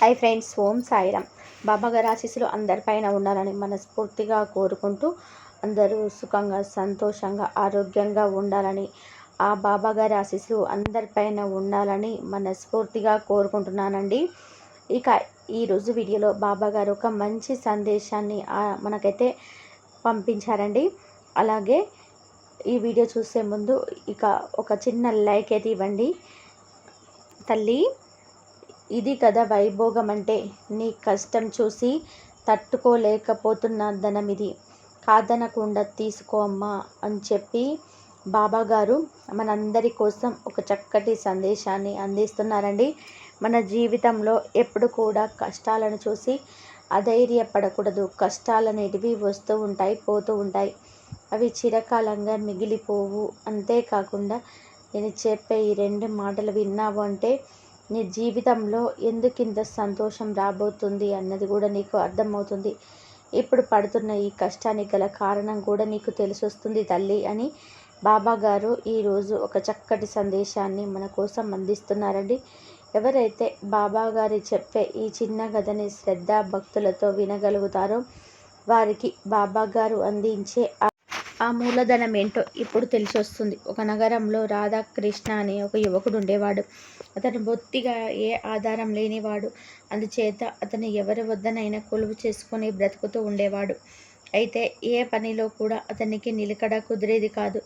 Hi friends Om Sairam. బాబా గారి ఆశీస్సులు అందరిపైన ఉండాలని మనస్ఫూర్తిగా కోరుకుంటూ అందరూ సుఖంగా సంతోషంగా ఆరోగ్యంగా ఉండాలని ఆ బాబా గారి ఆశీస్సులు అందరిపైన ఉండాలని మనస్ఫూర్తిగా కోరుకుంటున్నానండి. ఇక ఈరోజు వీడియోలో బాబా గారు ఒక మంచి సందేశాన్ని మనకైతే పంపించారండి. అలాగే ఈ వీడియో చూసే ముందు ఇక ఒక చిన్న లైక్ అయితే ఇవ్వండి. తల్లి ఇది కదా వైభోగం అంటే నీ కష్టం చూసి తట్టుకోలేకపోతున్న ధనం ఇది కాదనకుండా తీసుకో అమ్మా అని చెప్పి బాబాగారు మనందరి కోసం ఒక చక్కటి సందేశాన్ని అందిస్తున్నారండి. మన జీవితంలో ఎప్పుడు కూడా కష్టాలను చూసి అధైర్యపడకూడదు. కష్టాలు అనేటివి వస్తూ ఉంటాయి పోతూ ఉంటాయి. అవి చిరకాలంగా మిగిలిపోవు. అంతేకాకుండా నేను చెప్పే ఈ రెండు మాటలు విన్నావు అంటే నీ జీవితంలో ఎందుకింత సంతోషం రాబోతుంది అన్నది కూడా నీకు అర్థమవుతుంది. ఇప్పుడు పడుతున్న ఈ కష్టానికి గల కారణం కూడా నీకు తెలిసొస్తుంది తల్లి అని బాబా గారు ఈరోజు ఒక చక్కటి సందేశాన్ని మన కోసం అందిస్తున్నారండి. ఎవరైతే బాబా గారి చెప్పే ఈ చిన్న కథని శ్రద్ధ భక్తులతో వినగలుగుతారో వారికి బాబా గారు అందించే ఆ- మూలధనం ఏంటో ఇప్పుడు తెలిసి వస్తుంది ఒక నగరంలో రాధాకృష్ణ అనే ఒక యువకుడు ఉండేవాడు. అతను బొత్తిగా ఏ ఆధారం లేనివాడు. అందుచేత అతను ఎవరి వద్దనైనా కొలువు చేసుకొని బ్రతుకుతూ ఉండేవాడు. అయితే ఏ పనిలో కూడా అతనికి నిలకడ కుదిరేది కాదు.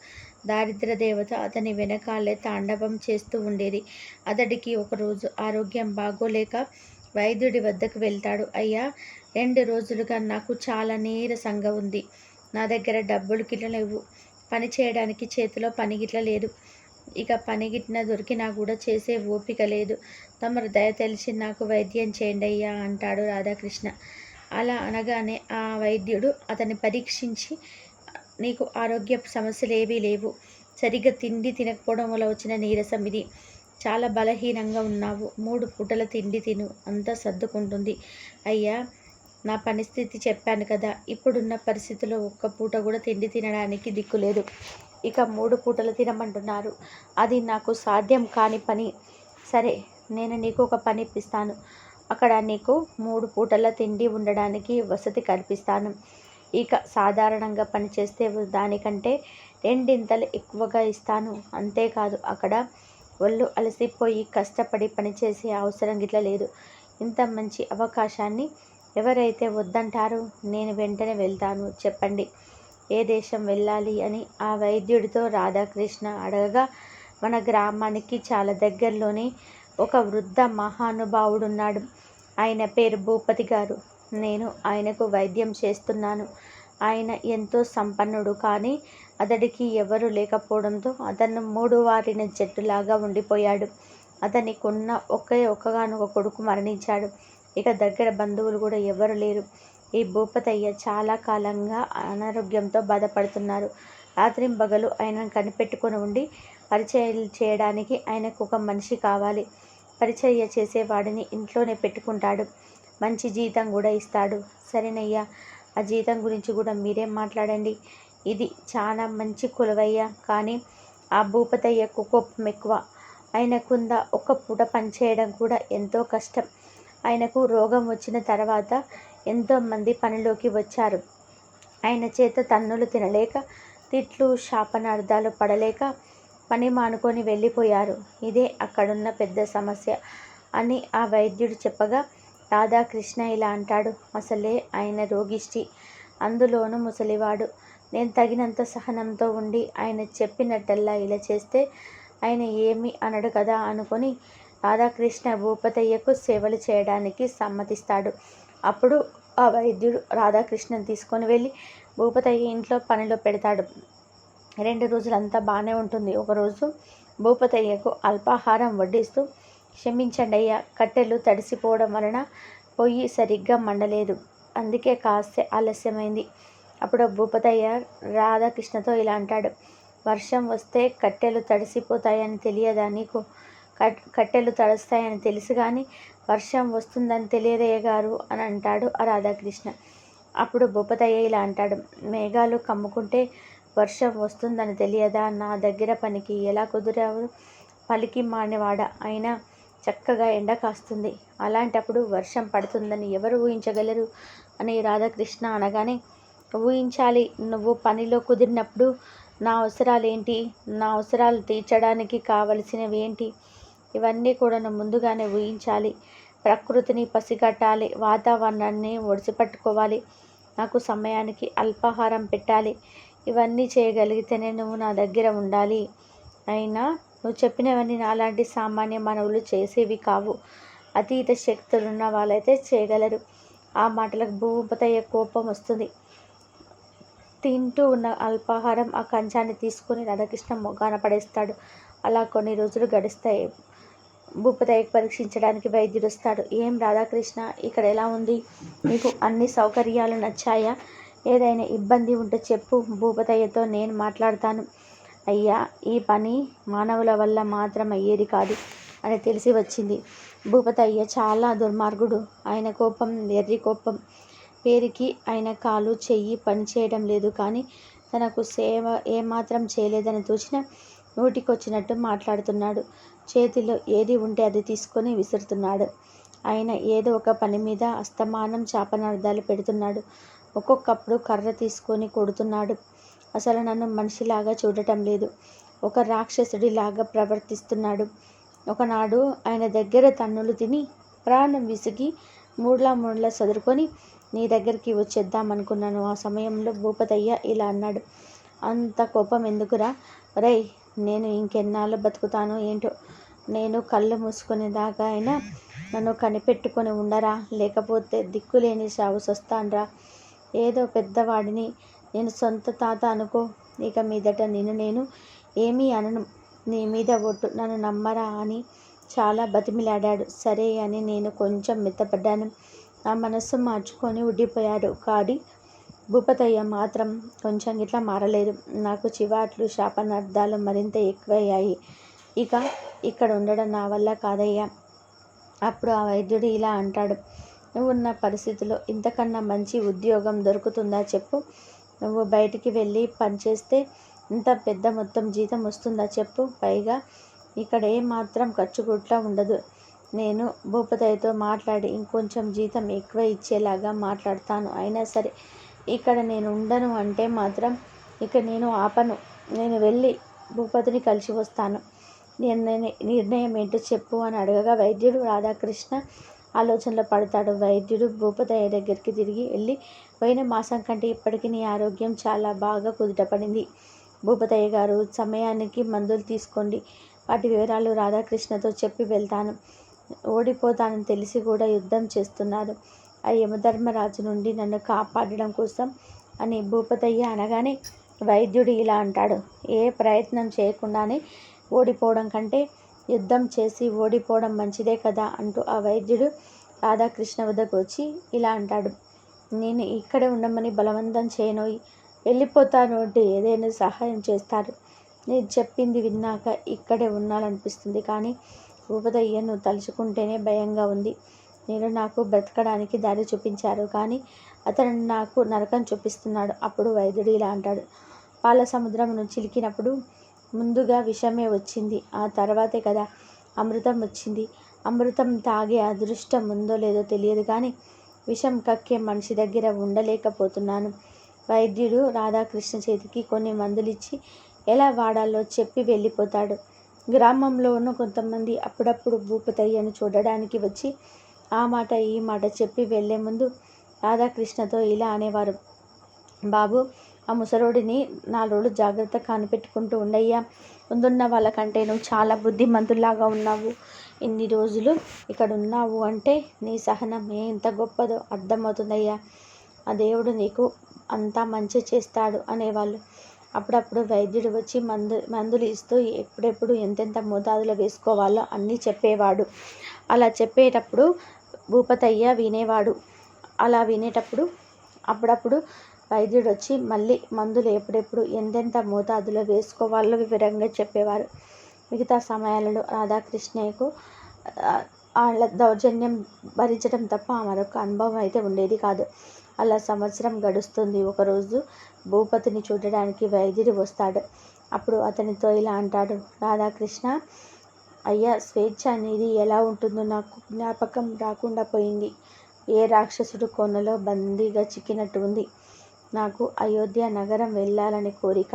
దారిద్ర దేవత అతని వెనకాలే తాండవం చేస్తూ ఉండేది. అతడికి ఒకరోజు ఆరోగ్యం బాగోలేక వైద్యుడి వద్దకు వెళ్తాడు. అయ్యా రెండు రోజులుగా నాకు చాలా నీరసంగా ఉంది. నా దగ్గర డబ్బులు గిట్ల లేవు. పని చేయడానికి చేతిలో పని గిట్ల లేదు. ఇక పని గిట్ల దొరికినా కూడా చేసే ఓపిక లేదు. తమరు దయ తెలిసి నాకు వైద్యం చేయండి అయ్యా అంటాడు రాధాకృష్ణ. అలా అనగానే ఆ వైద్యుడు అతన్ని పరీక్షించి నీకు ఆరోగ్య సమస్యలు ఏవీ లేవు. సరిగ్గా తిండి తినకపోవడం వల్ల వచ్చిన నీరసం ఇది. చాలా బలహీనంగా ఉన్నావు. మూడు పూటల తిండి తిను. అంతా సర్దుకుంటుంది. అయ్యా నా పరిస్థితి చెప్పాను కదా. ఇప్పుడున్న పరిస్థితిలో ఒక్క పూట కూడా తిండి తినడానికి దిక్కు లేదు. ఇక మూడు పూటలు తినమంటున్నారు. అది నాకు సాధ్యం కాని పని. సరే నేను నీకు ఒక పని ఇప్పిస్తాను. అక్కడ నీకు మూడు పూటల తిండి ఉండడానికి వసతి కల్పిస్తాను. ఇక సాధారణంగా పనిచేస్తే దానికంటే రెండింతలు ఎక్కువగా ఇస్తాను. అంతేకాదు అక్కడ ఒళ్ళు అలసిపోయి కష్టపడి పనిచేసే అవసరం గిట్ల లేదు. ఇంత మంచి అవకాశాన్ని ఎవరైతే వద్దంటారో నేను వెంటనే వెళ్తాను చెప్పండి. ఏ దేశం వెళ్ళాలి అని ఆ వైద్యుడితో రాధాకృష్ణ అడగగా మన గ్రామానికి చాలా దగ్గరలోనే ఒక వృద్ధ మహానుభావుడు ఉన్నాడు ఆయన పేరు భూపతి గారు. నేను ఆయనకు వైద్యం చేస్తున్నాను. ఆయన ఎంతో సంపన్నుడు కానీ అతడికి ఎవరు లేకపోవడంతో అతను మూడు వారిన చెట్టులాగా ఉండిపోయాడు. అతనికి ఉన్న ఒకే ఒక్కగానొక కొడుకు మరణించాడు. ఇక దగ్గర బంధువులు కూడా ఎవరు లేరు. ఈ భూపతయ్య చాలా కాలంగా అనారోగ్యంతో బాధపడుతున్నారు. రాత్రింబగలు ఆయనను కనిపెట్టుకొని ఉండి పరిచయాలు చేయడానికి ఆయనకు ఒక మనిషి కావాలి. పరిచర్య చేసేవాడిని ఇంట్లోనే పెట్టుకుంటాడు. మంచి జీతం కూడా ఇస్తాడు. సరేనయ్యా ఆ జీతం గురించి కూడా మీరే మాట్లాడండి. ఇది చాలా మంచి కొలువయ్యా. కానీ ఆ భూపతయ్యకు కోపం ఎక్కువ. ఆయనకుందా ఒక పూట పనిచేయడం కూడా ఎంతో కష్టం. ఆయనకు రోగం వచ్చిన తర్వాత ఎంతోమంది పనిలోకి వచ్చారు. ఆయన చేత తన్నులు తినలేక తిట్లు శాపనార్థాలు పడలేక పని మానుకొని వెళ్ళిపోయారు. ఇదే అక్కడున్న పెద్ద సమస్య అని ఆ వైద్యుడు చెప్పగా రాధాకృష్ణ ఇలా అంటాడు. అసలే ఆయన రోగిష్టి. అందులోనూ ముసలివాడు. నేను తగినంత సహనంతో ఉండి ఆయన చెప్పినట్టల్లా ఇలా చేస్తే ఆయన ఏమి అనడు కదా అనుకొని రాధాకృష్ణ భూపతయ్యకు సేవలు చేయడానికి సమ్మతిస్తాడు. అప్పుడు ఆ వైద్యుడు రాధాకృష్ణను తీసుకొని వెళ్ళి భూపతయ్య ఇంట్లో పనిలో పెడతాడు. రెండు రోజులంతా బాగానే ఉంటుంది. ఒకరోజు భూపతయ్యకు అల్పాహారం వడ్డిస్తూ క్షమించండి అయ్యా కట్టెలు తడిసిపోవడం వలన పొయ్యి సరిగ్గా మండలేదు. అందుకే కాస్త ఆలస్యమైంది. అప్పుడు భూపతయ్య రాధాకృష్ణతో ఇలా అంటాడు వర్షం వస్తే కట్టెలు తడిసిపోతాయని తెలియదా నీకు? కట్టెలు తడుస్తాయని తెలుసు కానీ వర్షం వస్తుందని తెలియదయ్య గారు అని అంటాడు ఆ రాధాకృష్ణ. అప్పుడు భూపతయ్య ఇలా అంటాడు మేఘాలు కమ్ముకుంటే వర్షం వస్తుందని తెలియదా? నా దగ్గర పనికి ఎలా కుదిరావు? పలికి మానేవాడ అయినా చక్కగా ఎండ కాస్తుంది. అలాంటప్పుడు వర్షం పడుతుందని ఎవరు ఊహించగలరు? అని రాధాకృష్ణ అనగానే ఊహించాలి నువ్వు పనిలో కుదిరినప్పుడు నా అవసరాలు ఏంటి నా అవసరాలు తీర్చడానికి కావలసినవి ఏంటి ఇవన్నీ కూడా ముందుగానే ఊహించాలి. ప్రకృతిని పసిగట్టాలి. వాతావరణాన్ని ఒడిసిపట్టుకోవాలి. నాకు సమయానికి అల్పాహారం పెట్టాలి. ఇవన్నీ చేయగలిగితేనే నువ్వు నా దగ్గర ఉండాలి. అయినా నువ్వు చెప్పినవన్నీ నాలాంటి సామాన్య మానవులు చేసేవి కావు. అతీత శక్తులు ఉన్న వాళ్ళైతే చేయగలరు. ఆ మాటలకు భూపతయ్య కోపం వస్తుంది. తింటూ ఉన్న అల్పాహారం ఆ కంచాన్ని తీసుకొని రాధాకృష్ణ మొగాన పడేస్తాడు. అలా కొన్ని రోజులు గడుస్తాయి. భూపతయ్యకు పరీక్షించడానికి వైద్యుడు వస్తాడు ఏం రాధాకృష్ణ? ఇక్కడ ఎలా ఉంది? నీకు అన్ని సౌకర్యాలు నచ్చాయా? ఏదైనా ఇబ్బంది ఉంటే చెప్పు. భూపతయ్యతో నేను మాట్లాడతాను. అయ్యా ఈ పని మానవుల వల్ల మాత్రం అయ్యేది కాదు అని తెలిసి వచ్చింది. భూపతయ్య చాలా దుర్మార్గుడు. ఆయన కోపం ఎర్రి కోపం. పేరుకి ఆయన కాలు చెయ్యి పనిచేయడం లేదు కానీ తనకు సేవ ఏమాత్రం చేయలేదని తోచిన నోటికొచ్చినట్టు మాట్లాడుతున్నాడు. చేతిలో ఏది ఉంటే అది తీసుకొని విసురుతున్నాడు. ఆయన ఏదో ఒక పని మీద అస్తమానం చాపనార్థాలు పెడుతున్నాడు. ఒక్కొక్కప్పుడు కర్ర తీసుకొని కొడుతున్నాడు. అసలు నన్ను మనిషిలాగా చూడటం లేదు. ఒక రాక్షసుడిలాగా ప్రవర్తిస్తున్నాడు. ఒకనాడు ఆయన దగ్గర తన్నులు తిని ప్రాణం విసిగి మూడ్లా మూడ్లా చదురుకొని నీ దగ్గరికి వచ్చేద్దాం అనుకున్నాను. ఆ సమయంలో భూపతయ్య ఇలా అన్నాడు. అంత కోపం ఎందుకురా? రై నేను ఇంకెన్నాళ్ళు బతుకుతాను ఏంటో నేను కళ్ళు మూసుకునే దాకా అయినా నన్ను కనిపెట్టుకొని ఉండరా? లేకపోతే దిక్కులేని సాగు సస్తాన్రా? ఏదో పెద్దవాడిని నేను సొంత తాత అనుకో. ఇక మీదట నేను నేను ఏమీ అనను. నీ మీద ఒట్టు. నన్ను నమ్మరా అని చాలా బతిమిలాడాడు. సరే అని నేను కొంచెం మెత్తపడ్డాను. నా మనస్సు మార్చుకొని ఉడ్డిపోయాడు కాడి భూపతయ్య మాత్రం కొంచెం ఇట్లా మారలేదు. నాకు చివాట్లు శాపనార్థాలు మరింత ఎక్కువయ్యాయి. ఇక ఇక్కడ ఉండడం నా వల్ల కాదయ్యా. అప్పుడు ఆ వైద్యుడు ఇలా అంటాడు. నువ్వు ఉన్న పరిస్థితిలో ఇంతకన్నా మంచి ఉద్యోగం దొరుకుతుందా చెప్పు. నువ్వు బయటికి వెళ్ళి పనిచేస్తే ఇంత పెద్ద మొత్తం జీతం వస్తుందా చెప్పు. పైగా ఇక్కడ ఏమాత్రం ఖర్చు గుట్లా ఉండదు. నేను భూపతయ్యతో మాట్లాడి ఇంకొంచెం జీతం ఎక్కువ ఇచ్చేలాగా మాట్లాడతాను. అయినా సరే ఇక్కడ నేను ఉండను అంటే మాత్రం ఇక నేను ఆపను. నేను వెళ్ళి భూపతిని కలిసి వస్తాను. నిర్ణయం నిర్ణయం ఏంటో చెప్పు అని అడగగా వైద్యుడు రాధాకృష్ణ ఆలోచనలో పడతాడు. వైద్యుడు భూపతయ్య దగ్గరికి తిరిగి వెళ్ళి పోయిన మాసం కంటే ఇప్పటికీ నీ ఆరోగ్యం చాలా బాగా కుదుటపడింది. భూపతయ్య గారు సమయానికి మందులు తీసుకోండి. వాటి వివరాలు రాధాకృష్ణతో చెప్పి వెళ్తాను. ఓడిపోతానని తెలిసి కూడా యుద్ధం చేస్తున్నారు. ఆ యమధర్మరాజు నుండి నన్ను కాపాడడం కోసం అని భూపతయ్య అనగానే వైద్యుడు ఇలా అంటాడు. ఏ ప్రయత్నం చేయకుండానే ఓడిపోవడం కంటే యుద్ధం చేసి ఓడిపోవడం మంచిదే కదా అంటూ ఆ వైద్యుడు రాధాకృష్ణ వద్దకు వచ్చి ఇలా అంటాడు. నేను ఇక్కడే ఉండమని బలవంతం చేయనోయి వెళ్ళిపోతాను అంటే ఏదైనా సహాయం చేస్తారు. నేను చెప్పింది విన్నాక ఇక్కడే ఉండాలనిపిస్తుంది కానీ భూపతయ్యను తలుచుకుంటేనే భయంగా ఉంది. నేను నాకు బ్రతకడానికి దారి చూపించారు కానీ అతను నాకు నరకం చూపిస్తున్నాడు. అప్పుడు వైద్యుడు ఇలా అంటాడు. పాల సముద్రం చిలికినప్పుడు ముందుగా విషమే వచ్చింది. ఆ తర్వాతే కదా అమృతం వచ్చింది. అమృతం తాగే అదృష్టం ఉందో లేదో తెలియదు కానీ విషం కక్కే మనిషి దగ్గర ఉండలేకపోతున్నాను. వైద్యుడు రాధాకృష్ణ చేతికి కొన్ని మందులిచ్చి ఎలా వాడాలో చెప్పి వెళ్ళిపోతాడు. గ్రామంలో ఉన్న కొంతమంది అప్పుడప్పుడు భూపతయ్యను చూడడానికి వచ్చి ఆ మాట ఈ మాట చెప్పి వెళ్ళే ముందు రాధాకృష్ణతో ఇలా అనేవారు. బాబు ఆ ముసలోడిని నాలుగు జాగ్రత్త కనిపెట్టుకుంటూ ఉండయ్యా. ముందున్న వాళ్ళకంటే నువ్వు చాలా బుద్ధిమంతులాగా ఉన్నావు. ఇన్ని రోజులు ఇక్కడ ఉన్నావు అంటే నీ సహనం ఎంత గొప్పదో అర్థమవుతుందయ్యా. ఆ దేవుడు నీకు అంతా మంచి చేస్తాడు అనేవాళ్ళు. అప్పుడప్పుడు వైద్యుడు వచ్చి మందు మందులు ఇస్తూ ఎప్పుడెప్పుడు ఎంతెంత మోతాదులో వేసుకోవాలో అన్నీ చెప్పేవాడు. అలా చెప్పేటప్పుడు భూపతయ్య వినేవాడు. అలా వినేటప్పుడు అప్పుడప్పుడు వైద్యుడు వచ్చి మళ్ళీ మందులు ఎప్పుడెప్పుడు ఎంతెంత మోతాదులో వేసుకోవాలో వివరంగా చెప్పేవారు. మిగతా సమయాలలో రాధాకృష్ణయ్యకు వాళ్ళ దౌర్జన్యం భరించడం తప్ప మరొక అనుభవం అయితే ఉండేది కాదు. అలా సంవత్సరం గడుస్తుంది. ఒకరోజు భూపతిని చూడడానికి వైద్యుడు వస్తాడు. అప్పుడు అతనితో ఇలా అంటాడు. రాధాకృష్ణ అయ్యా స్వేచ్ఛ అనేది ఎలా ఉంటుందో నాకు జ్ఞాపకం రాకుండా పోయింది. ఏ రాక్షసుడు కొనలో బందీగా చిక్కినట్టు ఉంది. నాకు అయోధ్య నగరం వెళ్ళాలనే కోరిక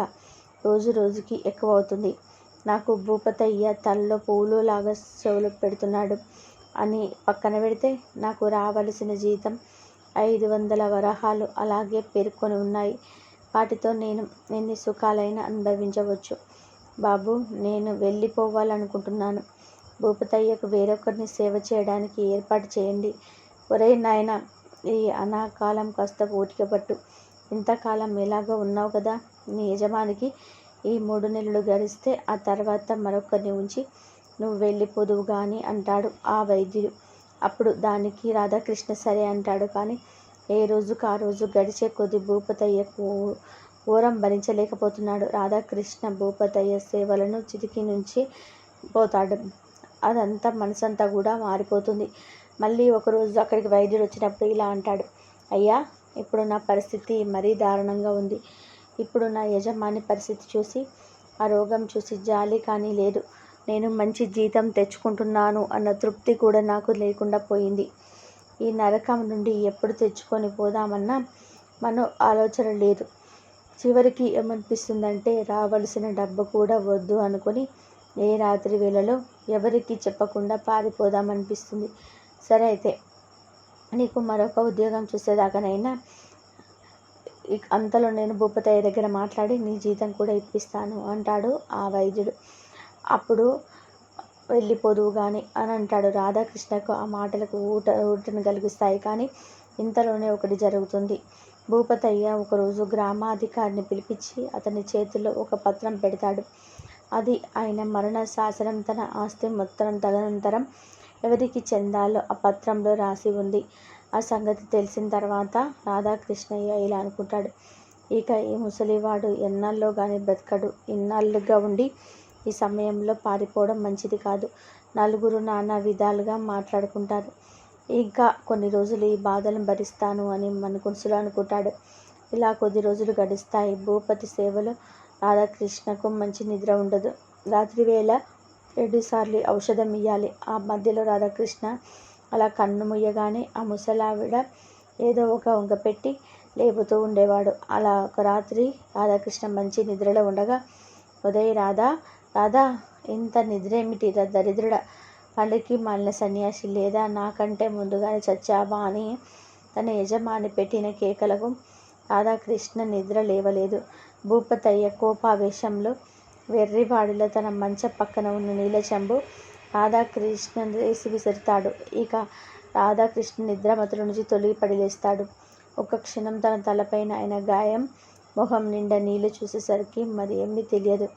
రోజు రోజుకి ఎక్కువ అవుతుంది నాకు భూపతయ్య తలలో పూలు లాగా చెవులు పెడుతున్నాడు అని పక్కన పెడితే నాకు రావలసిన జీతం ఐదు వందల వరహాలు అలాగే పేర్కొని ఉన్నాయి. వాటితో నేను ఎన్ని సుఖాలైనా అనుభవించవచ్చు. బాబు నేను వెళ్ళిపోవాలనుకుంటున్నాను. భూపతయ్యకు వేరొకరిని సేవ చేయడానికి ఏర్పాటు చేయండి. ఒరే నాయన ఈ అనాకాలం కాస్త ఓపిక పట్టు ఇంతకాలం ఎలాగో ఉన్నావు కదా? నీ యజమానికి ఈ మూడు నెలలు గడిస్తే ఆ తర్వాత మరొకరిని ఉంచి నువ్వు వెళ్ళిపోదువు కానీ అంటాడు ఆ వైద్యుడు. అప్పుడు దానికి రాధాకృష్ణ సరే అంటాడు కానీ ఏ రోజుకు ఆ రోజు గడిచే కొద్ది భూపతయ్య ఘోరం భరించలేకపోతున్నాడు. రాధాకృష్ణ భూపతయ్య సేవలను చితికి నుంచి పోతాడు. అదంతా మనసంతా కూడా మారిపోతుంది. మళ్ళీ ఒకరోజు అక్కడికి వైద్యుడు వచ్చినప్పుడు ఇలా అంటాడు. అయ్యా ఇప్పుడు నా పరిస్థితి మరీ దారుణంగా ఉంది. ఇప్పుడు నా యజమాని పరిస్థితి చూసి ఆ రోగం చూసి జాలి కానీ లేదు. నేను మంచి జీతం తెచ్చుకుంటున్నాను అన్న తృప్తి కూడా నాకు లేకుండా పోయింది. ఈ నరకం నుండి ఎప్పుడు తెచ్చుకొని పోదామన్నా మన ఆలోచన లేదు. చివరికి ఏమనిపిస్తుందంటే రావలసిన డబ్బు కూడా వద్దు అనుకొని ఏ రాత్రి వేళలో ఎవరికి చెప్పకుండా పారిపోదామనిపిస్తుంది. సరే అయితే నీకు మరొక ఉద్యోగం చూసేదాకానైనా అంతలో నేను భూపతయ్య దగ్గర మాట్లాడి నీ జీతం కూడా ఇప్పిస్తాను అంటాడు ఆ వైద్యుడు. అప్పుడు వెళ్ళిపోదువు కానీ అని అంటాడు రాధాకృష్ణకు. ఆ మాటలకు ఊట ఊటను కలిగిస్తాయి కానీ ఇంతలోనే ఒకటి జరుగుతుంది. భూపతయ్య ఒకరోజు గ్రామాధికారిని పిలిపించి అతని చేతిలో ఒక పత్రం పెడతాడు. అది ఆయన మరణ శాసనం తన ఆస్తి మొత్తం తదనంతరం ఎవరికి చెందాలో ఆ పత్రంలో రాసి ఉంది? ఆ సంగతి తెలిసిన తర్వాత రాధాకృష్ణయ్య ఇలా అనుకుంటాడు. ఇక ఈ ముసలివాడు ఎన్నాళ్ళలో కానీ బ్రతకడు. ఇన్నాళ్ళుగా ఉండి ఈ సమయంలో పారిపోవడం మంచిది కాదు. నలుగురు నానా విధాలుగా మాట్లాడుకుంటారు. ఇంకా కొన్ని రోజులు ఈ బాధలను భరిస్తాను అని మనసులో అనుకుంటాడు. ఇలా కొద్ది రోజులు గడుస్తాయి. భూపతి సేవలో రాధాకృష్ణకు మంచి నిద్ర ఉండదు. రాత్రి వేళ రెండుసార్లు ఔషధం ఇవ్వాలి ఆ మధ్యలో రాధాకృష్ణ అలా కన్ను ముయ్యగానే ఆ ముసలావిడ ఏదో ఒక వంక పెట్టి లేపుతూ ఉండేవాడు. అలా ఒక రాత్రి రాధాకృష్ణ మంచి నిద్రలో ఉండగా ఉదయ్ రాధా రాధా ఇంత నిద్ర ఏమిటి దరిద్రుడ పళ్ళకి మళ్ళీ సన్యాసి లేదా? నాకంటే ముందుగానే చచ్చావా? అని తన యజమాని పెట్టిన కేకలకు రాధాకృష్ణ నిద్ర లేవలేదు. భూపతయ్య కోపావేశంలో వెర్రివాడిలో తన మంచం పక్కన ఉన్న నీలచెంబు రాధాకృష్ణ వేసి విసురుతాడు. ఇక రాధాకృష్ణ నిద్రమతుల నుంచి తొలగి లేస్తాడు ఒక క్షణం తన తలపైన ఆయన గాయం మొహం నిండా నీళ్ళు చూసేసరికి మరి ఏమీ తెలియదు.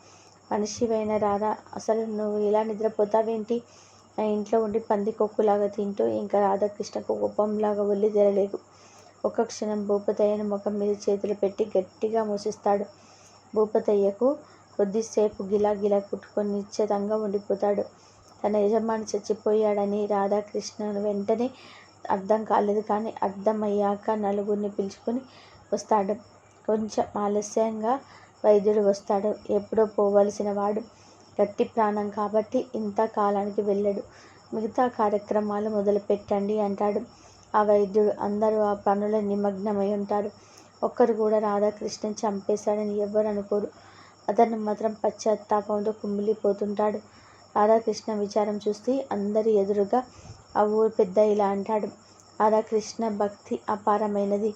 మనిషివైన రాధా అసలు నువ్వు ఇలా నిద్రపోతావేంటి? నా ఇంట్లో ఉండి పంది కొక్కులాగా తింటూ ఇంకా రాధాకృష్ణకు కోపంలాగా ఒళ్ళి తెరలేదు. ఒక క్షణం భూపతయ్యను ముఖం మీద చేతులు పెట్టి గట్టిగా మూసిస్తాడు. భూపతయ్యకు కొద్దిసేపు గిలా గిలా కుట్టుకొని నిశ్చితంగా ఉండిపోతాడు. తన యజమాని చచ్చిపోయాడని రాధాకృష్ణ వెంటనే అర్థం కాలేదు కానీ అర్థమయ్యాక నలుగురిని పిలుచుకొని వస్తాడు. కొంచెం ఆలస్యంగా వైద్యుడు వస్తాడు. ఎప్పుడో పోవలసిన వాడు గట్టి ప్రాణం కాబట్టి ఇంత కాలానికి వెళ్ళడు. మిగతా కార్యక్రమాలు మొదలుపెట్టండి అంటాడు. ఆ వైద్యుడు అందరూ ఆ పనుల నిమగ్నమై ఉంటారు. ఒక్కరు కూడా రాధాకృష్ణ చంపేశాడని ఎవరు అనుకోరు. అతను మాత్రం పశ్చాత్తాపంతో కుమిలిపోతుంటాడు. రాధాకృష్ణ విచారం చూసి అందరి ఎదురుగా ఆ ఊరు పెద్ద ఇలా అంటాడు. రాధాకృష్ణ భక్తి అపారమైనది.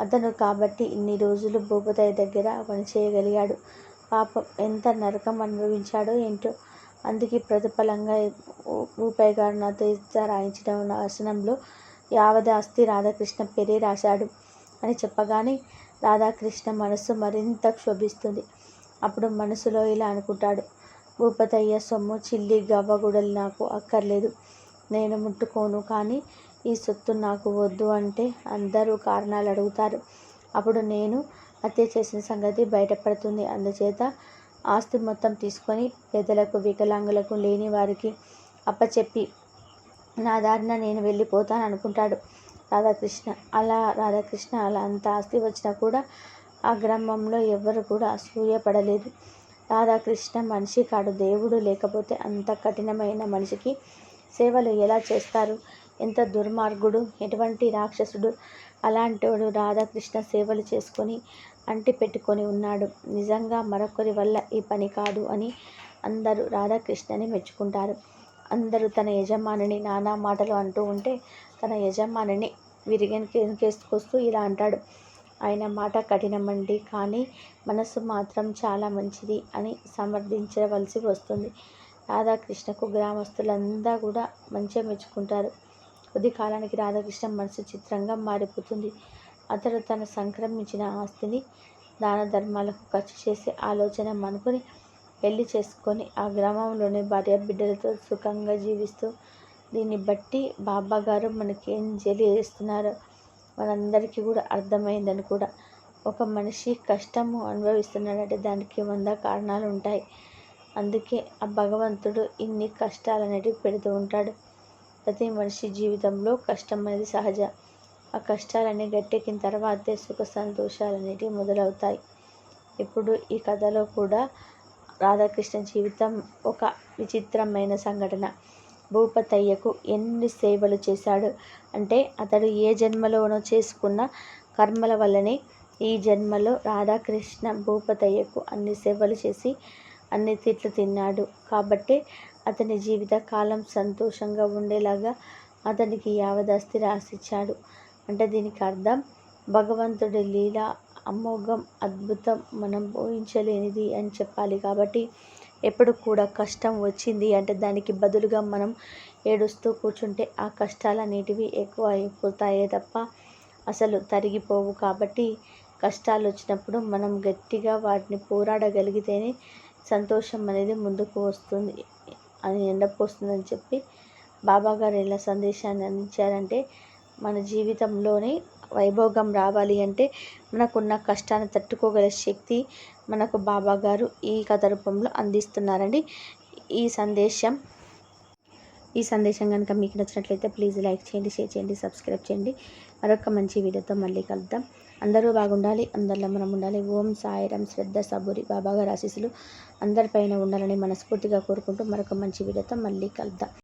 అతను కాబట్టి ఇన్ని రోజులు భూపతయ్య దగ్గర పనిచేయగలిగాడు. పాపం ఎంత నరకం అనుభవించాడో ఏంటో అందుకే ప్రతిఫలంగా భూపయ్య గారు నాతో రాయించిన నాశనంలో యావద రాధాకృష్ణ పేరే రాశాడు అని చెప్పగానే రాధాకృష్ణ మనసు మరింత క్షోభిస్తుంది. అప్పుడు మనసులో ఇలా అనుకుంటాడు. భూపతయ్య సొమ్ము చిల్లి గవ్వగుడలు నాకు అక్కర్లేదు. నేను ముట్టుకోను కానీ ఈ సొత్తు నాకు వద్దు అంటే అందరూ కారణాలు అడుగుతారు. అప్పుడు నేను హత్య చేసిన సంగతి బయటపడుతుంది. అందుచేత ఆస్తి మొత్తం తీసుకొని పేదలకు వికలాంగులకు లేని వారికి అప్పచెప్పి నా దారిన నేను వెళ్ళిపోతాను అనుకుంటాడు రాధాకృష్ణ. అలా రాధాకృష్ణ అలా అంత ఆస్తి వచ్చినా కూడా ఆ గ్రామంలో ఎవ్వరు కూడా అసూయపడలేదు. రాధాకృష్ణ మనిషి కాడు దేవుడు లేకపోతే అంత కఠినమైన మనిషికి సేవలు ఎలా చేస్తారు? ఎంత దుర్మార్గుడు ఎటువంటి రాక్షసుడు? అలాంటివాడు రాధాకృష్ణ సేవలు చేసుకొని అంటి పెట్టుకొని ఉన్నాడు. నిజంగా మరొకరి వల్ల ఈ పని కాదు అని అందరూ రాధాకృష్ణని మెచ్చుకుంటారు. అందరూ తన యజమానిని నానా మాటలు అంటూ ఉంటే తన యజమానిని విరిగెనకేసుకొస్తూ ఇలా అంటాడు. ఆయన మాట కఠినమండి కానీ మనసు మాత్రం చాలా మంచిది అని సమర్థించవలసి వస్తుంది. రాధాకృష్ణకు గ్రామస్తులంతా కూడా మంచిగా మెచ్చుకుంటారు. కొద్ది కాలానికి రాధాకృష్ణ మనసు చిత్రంగా మారిపోతుంది. అతడు తన సంక్రమించిన ఆస్తిని దాన ధర్మాలకు ఖర్చు చేసే ఆలోచన మనుకొని పెళ్ళి చేసుకొని ఆ గ్రామంలోని భార్య బిడ్డలతో సుఖంగా జీవిస్తూ దీన్ని బట్టి బాబా గారు మనకేం తెలియజేస్తున్నారో మనందరికీ కూడా అర్థమైందని కూడా ఒక మనిషి కష్టము అనుభవిస్తున్నాడంటే దానికి వంద కారణాలు ఉంటాయి. అందుకే ఆ భగవంతుడు ఇన్ని కష్టాలు అనేటివి పెడుతూ ఉంటాడు. ప్రతి మనిషి జీవితంలో కష్టం అనేది సహజ. ఆ కష్టాలన్నీ గట్టెక్కిన తర్వాతే సుఖ సంతోషాలు అనేటివి మొదలవుతాయి. ఇప్పుడు ఈ కథలో కూడా రాధాకృష్ణ జీవితం ఒక విచిత్రమైన సంఘటన. భూపతయ్యకు ఎన్ని సేవలు చేశాడు? అంటే అతడు ఏ జన్మలోనో చేసుకున్న కర్మల వల్లనే ఈ జన్మలో రాధాకృష్ణ భూపతయ్యకు అన్ని సేవలు చేసి అన్ని తిట్లు తిన్నాడు. కాబట్టి అతని జీవిత కాలం సంతోషంగా ఉండేలాగా అతనికి యావదాస్తి రాసిచ్చాడు. అంటే దీనికి అర్థం భగవంతుడి లీల అమోఘం అద్భుతం మనం ఊహించలేనిది అని చెప్పాలి. కాబట్టి ఎప్పుడు కూడా కష్టం వచ్చింది అంటే దానికి బదులుగా మనం ఏడుస్తూ కూర్చుంటే ఆ కష్టాలు అనేటివి ఎక్కువ అయిపోతాయే తప్ప అసలు తరిగిపోవు. కాబట్టి కష్టాలు వచ్చినప్పుడు మనం గట్టిగా వాటిని పోరాడగలిగితేనే సంతోషం అనేది ముందుకు వస్తుంది అని ఎండపోస్తుందని చెప్పి బాబాగారు ఎలా సందేశాన్ని అందించారంటే మన జీవితంలోనే వైభోగం రావాలి అంటే మనకున్న కష్టాన్ని తట్టుకోగల శక్తి మనకు బాబా గారు ఈ కథ రూపంలో అందిస్తున్నారండి. ఈ సందేశం ఈ సందేశం కనుక మీకు నచ్చినట్లయితే ప్లీజ్ లైక్ చేయండి షేర్ చేయండి సబ్స్క్రైబ్ చేయండి. మరొక మంచి వీడియోతో మళ్ళీ కలుద్దాం. అందరూ బాగుండాలి అందరిలో మనం ఉండాలి. ఓం సాయిరం శ్రద్ధ సబూరి బాబాగారు ఆశీస్సులు అందరిపైన ఉండాలని మనస్ఫూర్తిగా కోరుకుంటూ మరొక మంచి వీడియోతో మళ్ళీ కలుద్దాం.